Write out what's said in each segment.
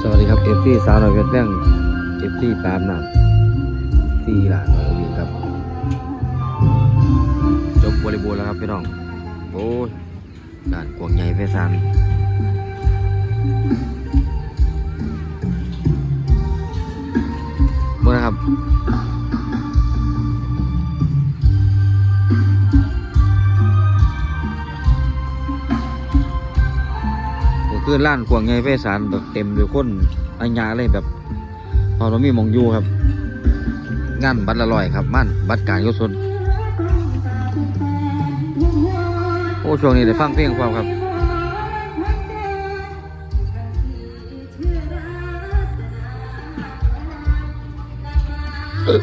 สวัสดีครับเอฟซีสาวน้อยเพชรแป้งเอฟซีตามน้ำซีหลานเราวีครับจบบริบูรณ์แล้วครับพี่น้องโอ้ยด่านกวางใหญ่เพชรสานเมื่อนะครับ คือร้านกวางใหญ่ไพศาลแบบเต็มด้วยคนอัญญาเลยแบบเราเรามีมองอยู่ครับ งานบัตรละร้อยครับมั่นบัตรการกุศลโอ้ช่วงนี้ได้ฟังเพลงความครับเออ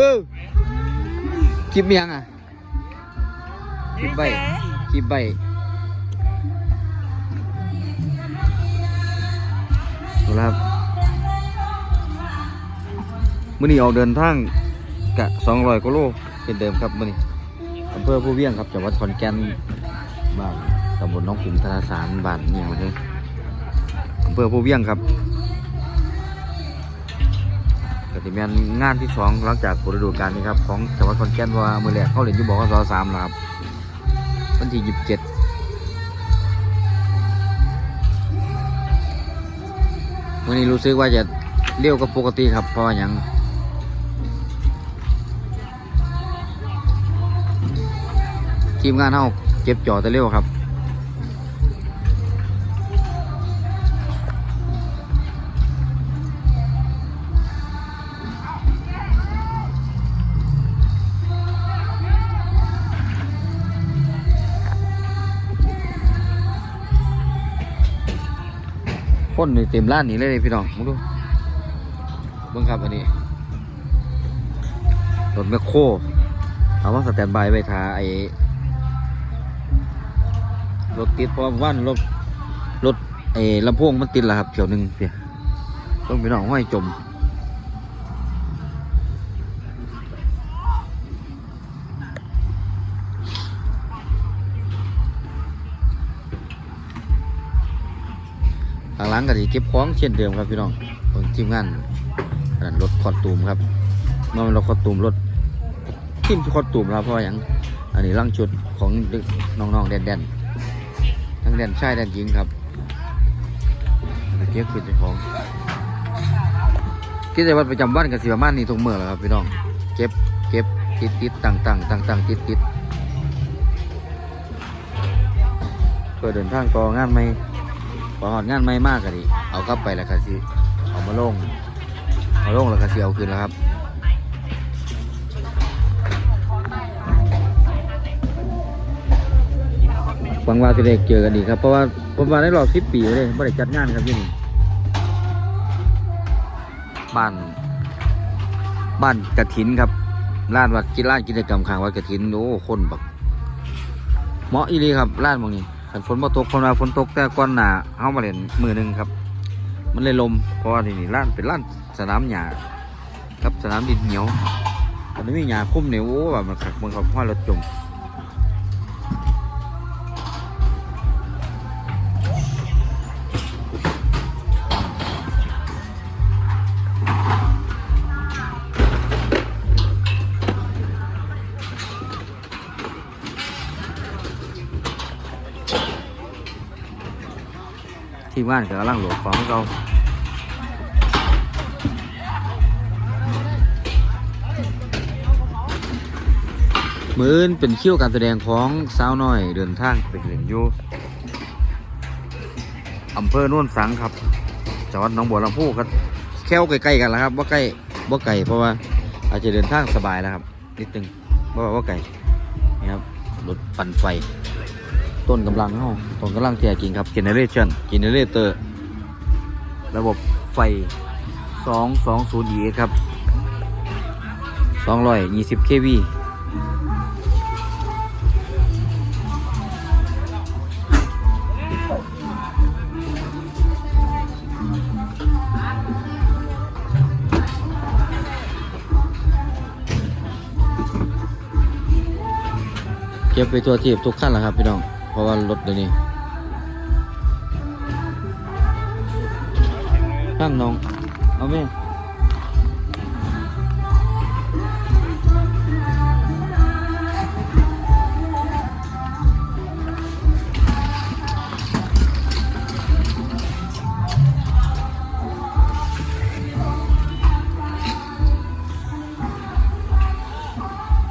ออคลิปเมียงอะคลิปใบคลิปใบดูแล้วครับมื่อนี้ออกเดินทางกะสองร้อยกิโลเป็นเดิมครับมื่อนี้อำเภอผู้เวียงครับจังหวัดขอนแก่นบ้านตำบลหน้องขุมธนาสารบ้านเนี่ยมันเลยอำเภอผู้เวียงครับ จะเป็นงานที่สองหลังจากฤดูกาลนี้ครับของจังหวัดขอนแก่นว่ามือแรกเขาเล่นอยู่บอกว่าสสามแล้วครับวันที่ยี่สิบเจ็ดวันนี้รู้สึกว่าจะเร็วกว่าปกติครับเพราะว่าอย่างทีมงานเขาเก็บจ่อแต่เร็วครับ คนนี่เต็มร้านนี่เลยเด้พี่น้องมาดูเบิ่งครับอันนี้รถแมคโครเอาว่าสแตนบายไว้ทาไอ้รถติดเพราะว่านรถรถไอ้ลำโพงมันติดแล้วครับเขียวหนึ่งเพียต้องพี่น้องห้อยจมางหล้างก็จะเก็บของเช่นเดิมครับพี่น้องเบิ่งทีมงานนนั้นรถคอดตูมครับเมื่อมันรถคอดตูมรถทีมคอดตูมครับเพราะอย่างอันนี้ร่างชุดของน้องๆแดนแดนๆทั้งแดนชายแดนหญิงครับเก็บคือเจ้าของกิจวัตรประจำวันกับสิประมาณนี้ทุกเมื่อแหละครับพี่น้องเก็บเก็บติดติดต่างต่างต่างต่างติดติดเพื่อเดินทางต่องานไหม พอหอดงานไม่มากก็ดิเอากลับไปแล้วก็สิเอามาลงเอาลงแล้วก็สิเอาคืนแล้วครับหวังว่าจะได้เจอกันอีครับเพราะว่าผมมาได้รอบสิบปีเลยไม่ได้จัดงานครับที่นี่บ้านบ้านกระถินครับร้านวัดกินร้านกิจกรรมข้างวัดกระถินโอ้คนแบบเหมาะอีหลีครับร้านบางนี้ ขันฝนมาตกคนมาฝนตกแต่ก้อนหนาเข้ามาเล่นมือหนึ่งครับ มันเลยลมเพราะว่าที่นี่ล้านเป็นล้านสนามหญ้าครับสนามดินเหนียวมันไม่มีหญ้าคุ้มเนี่ยโอ้แบบมันขักมันเขาพ่อรถจม ทีมงานก็กำลังโหลดของเรามือนเป็นคิวการแสดงของสาวน้อยเดินทางไปเรียนอยู่อำเภอโน่นสังครับจังหวัดหนองบัวลำพูครับแค่วใกล้ๆกันแล้วครับว่าใกล้ว่าไกลเพราะว่าอาจจะเดินทางสบายแล้วครับนิดนึงว่าว่าไกลนี่ครับรถปั่นไฟ ต้นกำลังเฮาต้นกำลังแท้จริงครับ generation generator ระบบไฟ 220 e ครับ 220 kV คก็บไปตัวทีบทุกขั้นแหละครับพี่น้อง เพราะว่ารถเดี๋ยวนี้ตั้งน้อง เอาไหม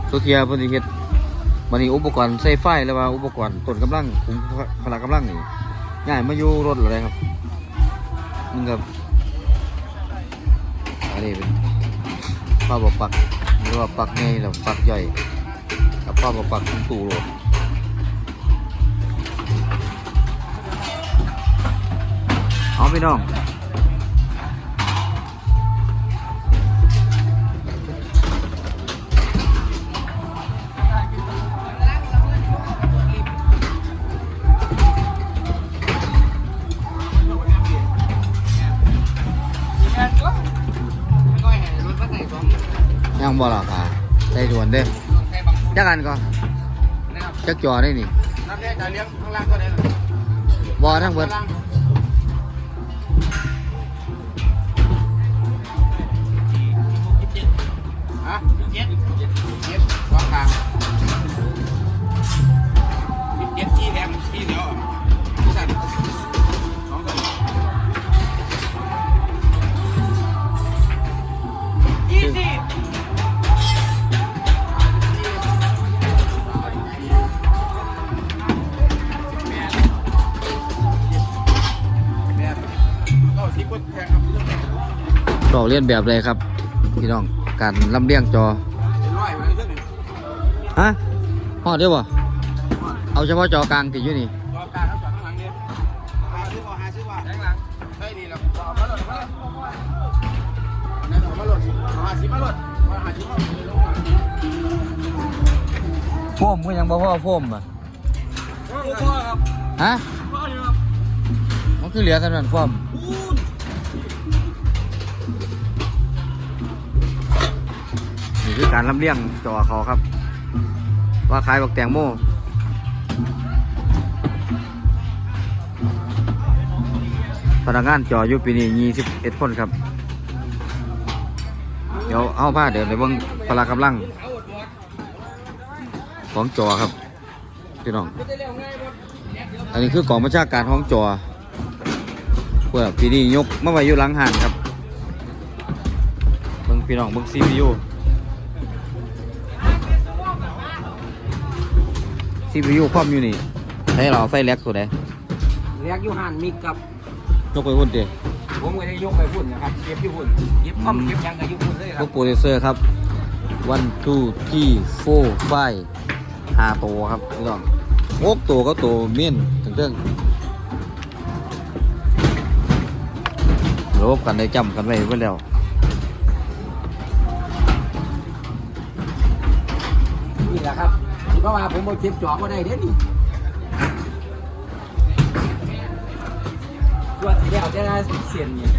ตัวเทียเพิ่นสิเฮ็ด มันนี่อุปกรณ์ใส่ไฟแล้วว่าอุปกรณ์ต้นกำลังคุมพละกำลังนี่ง่ายมาอยู่รถอะไรครับมันกับอันนี้เป็นป้าบอกปักหรือว่าปักไงหรือปักใหญ่กับป้าบอกปักของตู้รถเอาพี่น้อง จักอันก่อนจักจอได้นี่น้ำแรกจะเลี้ยงข้างล่างก็ได้บ่ทั้งเบิดข้างล่างฮะเจ็ดเจ็ดวางกลางเจ็ดที่แถมที่เดียวที่สั่น ดอกเลียนแบบเลยครับ พี่น้องการลำเลียงจอเป็นร้อยไปเลยเรื่องหนึ่งฮะฮอดเด้อบ่เอาเฉพาะจอกลางติดอยู่นี่รอบกลางครับจอดข้างหลังเนี่ยหาซื้อว่าหาซื้อว่าแทงหลังได้ดีแล้วจอดมาหล่นมานั่นออกมาหล่นหาสิมาหล่นมาหาสิมาหล่นลงมาโฟมก็ยังบ่พอโฟมอะโอ้โหครับฮะพ่ออยู่ครับมันคือเหลือเท่านั้นโฟม คือการลำเลียงจอเขาครับ ว่าขายบักแตงโมพนักงานจออยู่ปีนี้21คนครับ เดี๋ยวเอาผ้าเดี๋ยวไปเบิ่งพละกำลัง ของจ่อครับพี่น้อง อันนี้คือกองประชาการของจอเพื่อปีนี้ยกมาไว้อยู่หลังหันครับเบิ่งพี่น้องเบิ่ง CPU CPU ความอยู่นี่ใช้เราไฟแล็กตัวใดเรียกอยู่หันมีกับ ยกไปหุ่นเดีผมก็ได้ยกไปพุ่นนะครับเก็บอยู่พุ่นเก็บข้อมเก็บยังกับอยู่พุ่นเลยคพรัวบกโปรดิวเซอร์ครับ one two three four five ห้าตัวครับพี่น้องโอกตัวก็ตัวเมียนถึงเรื่องรบกันได้จำกันไว้เพื่อแล้ว นี่แหละครับที่ เพราะว่าผมบ่เก็บจอก็ได้เด้นี่ตัวที่แล้วจะได้เสียนนี่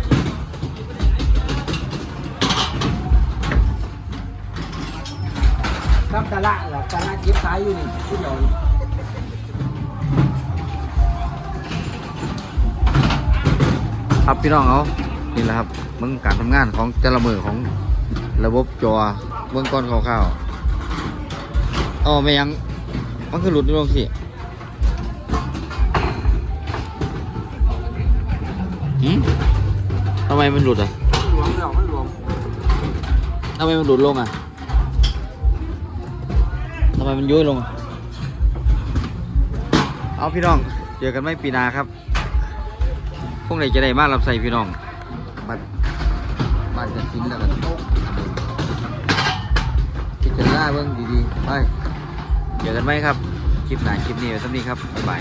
ครับตะละล่ะตะละเก็บขายอยู่นี่ที่เดียวนี่ครับพี่น้องเอานี่แหละครับมึงการทำงานของแต่ละมือของระบบจอเบื้องก้อนคร่าวๆ อ๋อไม่ยัง มันคือหลุดลงสิหืมทำไมมันหลุดอะหลวมเดียวมันหลวมทำไมมันหลุดลงอะทำไมมันย้อยลงอะเอาพี่น้อง เจอกันไม่ปีนาครับ พวกไหนจะได้มากรับใส่พี่น้องบ้านบ้านจะทิ้งแล้วกันพิจารณาเบิ่งดีๆ ไป เจอกันไหมครับ คลิปหน้าคลิปนี้ไว้สักนี้ครับ บ๊ายบาย